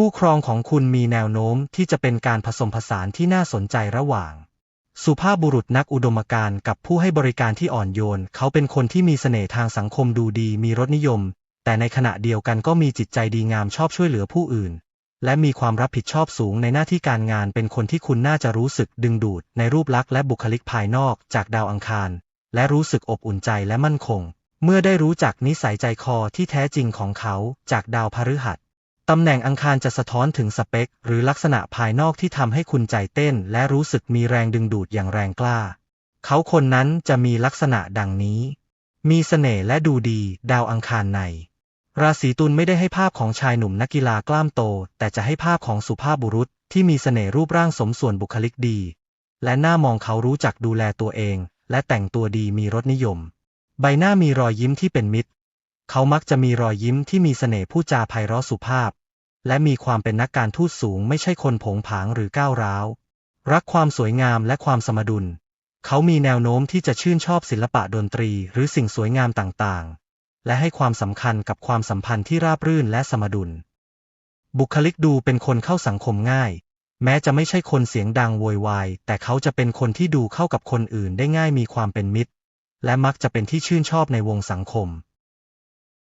คู่ครองของคุณมีแนวโน้มที่จะเป็นการผสมผสานที่น่าสนใจระหว่าง สุภาพบุรุษนักอุดมการณ์กับผู้ให้บริการที่อ่อนโยน เขาเป็นคนที่มีเสน่ห์ทางสังคมดูดีมีรสนิยม แต่ในขณะเดียวกันก็มีจิตใจดีงามชอบช่วยเหลือผู้อื่น และมีความรับผิดชอบสูงในหน้าที่การงานเป็นคนที่คุณน่าจะรู้สึกดึงดูด ในรูปลักษณ์และบุคลิกภายนอกจากดาวอังคาร และรู้สึกอบอุ่นใจและมั่นคง เมื่อได้รู้จักนิสัยใจคอที่แท้จริงของเขาจากดาวพฤหัส ตำแหน่งอังคารจะสะท้อนถึงสเปค หรือลักษณะภายนอกที่ทำให้คุณใจเต้น และรู้สึกมีแรงดึงดูดอย่างแรงกล้า เขาคนนั้นจะมีลักษณะดังนี้ มีเสน่ห์และดูดี ดาวอังคารใน ราศีตุลไม่ได้ให้ภาพของชายหนุ่มนักกีฬากล้ามโต แต่จะให้ภาพของสุภาพบุรุษที่มีเสน่ห์รูปร่างสมส่วนบุคลิกดี และหน้ามองเขารู้จักดูแลตัวเอง และแต่งตัวดีมีรสนิยม ใบหน้ามีรอยยิ้มที่เป็นมิตร เขามักจะมีรอยยิ้มที่มีเสน่ห์พูดจาไพเราะสุภาพ และมีความเป็นนักการทูตสูงไม่ใช่คนผงผางหรือก้าวร้าว รักความสวยงามและความสมดุล เขามีแนวโน้มที่จะชื่นชอบศิลปะดนตรีหรือสิ่งสวยงามต่างๆ และให้ความสำคัญกับความสัมพันธ์ที่ราบรื่นและสมดุล บุคลิกดูเป็นคนเข้าสังคมง่าย แม้จะไม่ใช่คนเสียงดังโวยวาย แต่เขาจะเป็นคนที่ดูเข้ากับคนอื่นได้ง่ายมีความเป็นมิตร และมักจะเป็นที่ชื่นชอบในวงสังคม